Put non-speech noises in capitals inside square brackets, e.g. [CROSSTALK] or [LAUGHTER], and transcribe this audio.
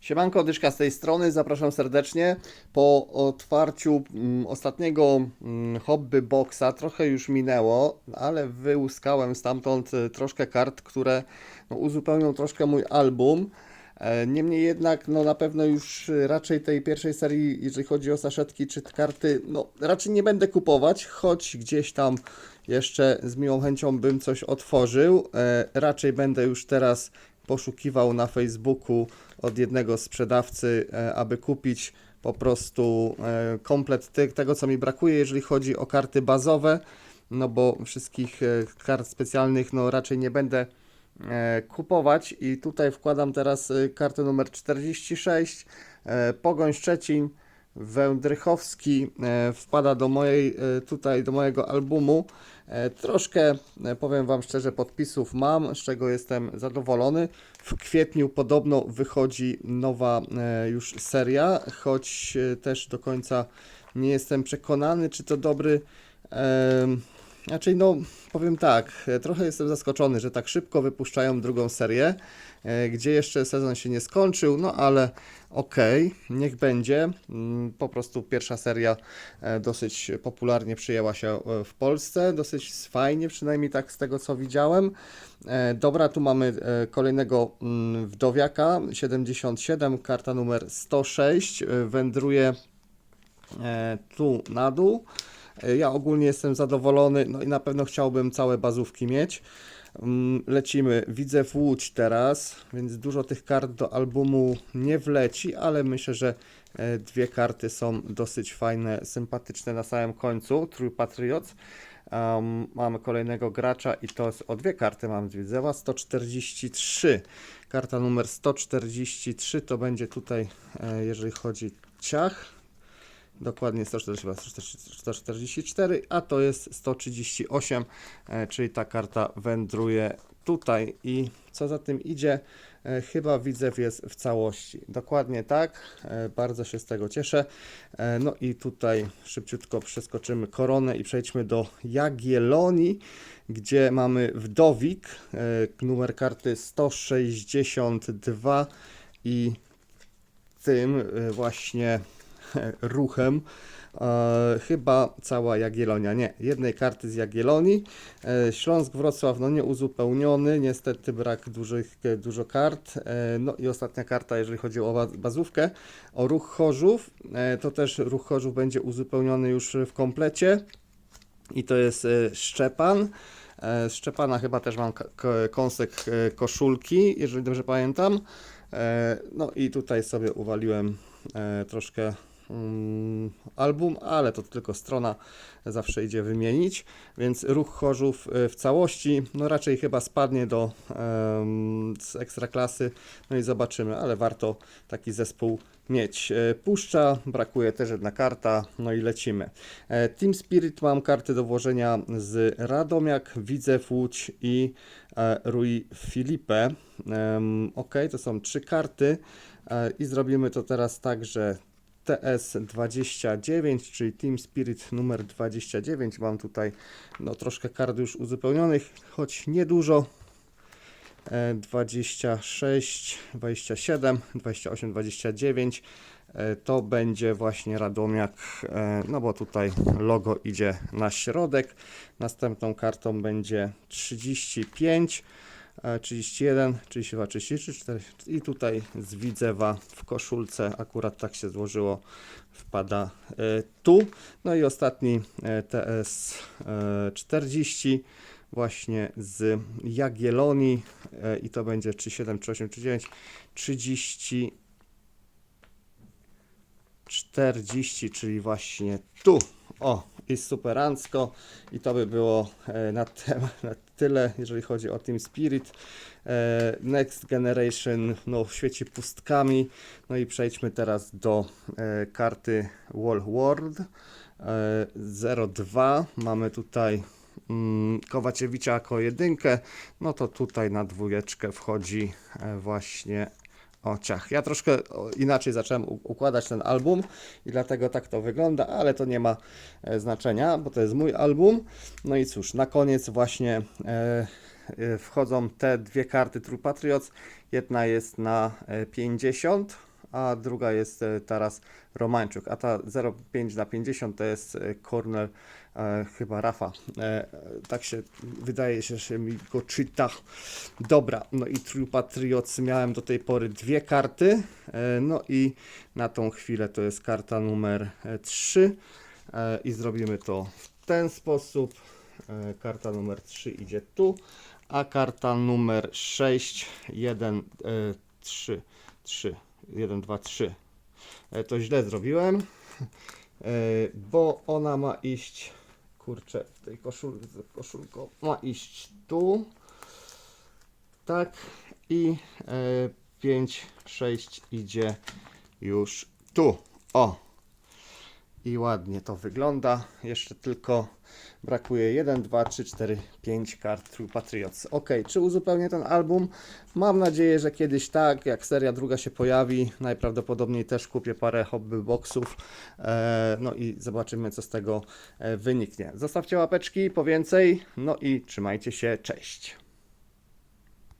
Siemanko, Dyszka z tej strony, zapraszam serdecznie. Po otwarciu mm, ostatniego mm, hobby boxa trochę już minęło, ale wyłuskałem stamtąd e, troszkę kart, które no, uzupełnią troszkę mój album. E, Niemniej jednak, no na pewno już raczej tej pierwszej serii, jeżeli chodzi o saszetki czy karty, no raczej nie będę kupować, choć gdzieś tam jeszcze z miłą chęcią bym coś otworzył. E, Raczej będę już teraz poszukiwał na Facebooku od jednego sprzedawcy, e, aby kupić po prostu e, komplet tego, co mi brakuje, jeżeli chodzi o karty bazowe, no bo wszystkich e, kart specjalnych no raczej nie będę kupować. I tutaj wkładam teraz kartę numer 46, e, Pogoń Szczecin, Wędrychowski e, wpada do mojej, e, tutaj do mojego albumu. E, Troszkę, powiem Wam szczerze, podpisów mam, z czego jestem zadowolony. W kwietniu podobno wychodzi nowa już seria, choć też do końca nie jestem przekonany, czy to dobry. Em, Znaczy, no, powiem tak, e, trochę jestem zaskoczony, że tak szybko wypuszczają drugą serię, e, gdzie jeszcze sezon się nie skończył, no ale okej, niech będzie. Mm, Po prostu pierwsza seria e, dosyć popularnie przyjęła się w Polsce, dosyć fajnie, przynajmniej tak z tego co widziałem. Dobra, tu mamy kolejnego mm, wdowiaka, 77, karta numer 106, e, wędruje tu na dół. E, Ja ogólnie jestem zadowolony, no i na pewno chciałbym całe bazówki mieć. Mm, Lecimy, widzę w Łódź teraz, więc dużo tych kart do albumu nie wleci, ale myślę, że e, dwie karty są dosyć fajne, sympatyczne na samym końcu. True Patriots. Um, mamy kolejnego gracza i to o dwie karty mam z Widzewa, 143. Karta numer 143 to będzie tutaj, e, jeżeli chodzi ciach, Dokładnie 140, 144, a to jest 138, e, czyli ta karta wędruje tutaj i co za tym idzie, e, chyba widzew jest w całości. Dokładnie tak, e, bardzo się z tego cieszę. No i tutaj szybciutko przeskoczymy koronę i przejdźmy do Jagiellonii, gdzie mamy wdowik, numer karty 162 i tym właśnie [LAUGHS] ruchem. E, chyba cała Jagiellonia. Nie, jednej karty z Jagiellonii. E, Śląsk Wrocław, no nie uzupełniony, niestety brak dużych, dużo kart. E, no i ostatnia karta, jeżeli chodzi o ba- bazówkę, o ruch Chorzów. E, to też ruch Chorzów będzie uzupełniony już w komplecie. I to jest e, Szczepan. E, Szczepana chyba też mam kąsek e, koszulki, jeżeli dobrze pamiętam. E, No i tutaj sobie uwaliłem troszkę album, ale to tylko strona zawsze idzie wymienić, więc ruch Chorzów e, w całości, no raczej chyba spadnie do z ekstraklasy, no i zobaczymy, ale warto taki zespół mieć. E, Puszcza, brakuje też jedna karta, no i lecimy. E, Team Spirit mam karty do włożenia z Radomiak, Widzew Łódź i e, Rui Filipe. Ok, to są trzy karty i zrobimy to teraz tak, że TS29, czyli Team Spirit numer 29. Mam tutaj no, troszkę kart już uzupełnionych, choć niedużo. E, 26, 27, 28, 29. E, To będzie właśnie Radomiak, e, no bo tutaj logo idzie na środek. Następną kartą będzie 35, e, 31, 32, 33, 4 i tutaj z Widzewa w koszulce, akurat tak się złożyło, wpada e, tu. No i ostatni e, TS e, 40 właśnie z Jagiellonii i to będzie 37, 38, 39, 30, 40, czyli właśnie tu. O, i superancko. I to by było na, temat, [LAUGHS] tyle, jeżeli chodzi o Team Spirit. E, Next Generation no, świeci pustkami. No i przejdźmy teraz do e, karty Wall World. E, 02. Mamy tutaj mm, Kowaciewicza jako jedynkę. No to tutaj na dwójeczkę wchodzi e, właśnie o ciach. Ja troszkę inaczej zacząłem układać ten album i dlatego tak to wygląda, ale to nie ma e, znaczenia, bo to jest mój album. No i cóż, na koniec właśnie e, e, wchodzą te dwie karty True Patriots. Jedna jest na e, 50 a druga jest e, teraz Romańczuk, a ta 0,5 na 50 to jest e, Cornel e, chyba Rafa. E, e, tak się wydaje się, że mi go czyta. Dobra, no i True Patriots miałem do tej pory dwie karty, e, no i na tą chwilę to jest karta numer 3 i zrobimy to w ten sposób. E, Karta numer 3 idzie tu, a karta numer 6, 1, e, 3, 3, 1, 2, 3. E, To źle zrobiłem, [LAUGHS] e, bo ona ma iść, kurczę, w tej koszulce, koszulką, ma iść tu, tak, i 5, 6 idzie już tu, o. I ładnie to wygląda. Jeszcze tylko brakuje 1, 2, 3, 4, 5 kart True Patriots. Ok, czy uzupełnię ten album? Mam nadzieję, że kiedyś tak, jak seria druga się pojawi. Najprawdopodobniej też kupię parę hobby boxów. E, no i zobaczymy, co z tego e, wyniknie. Zostawcie łapeczki po więcej. No i trzymajcie się. Cześć.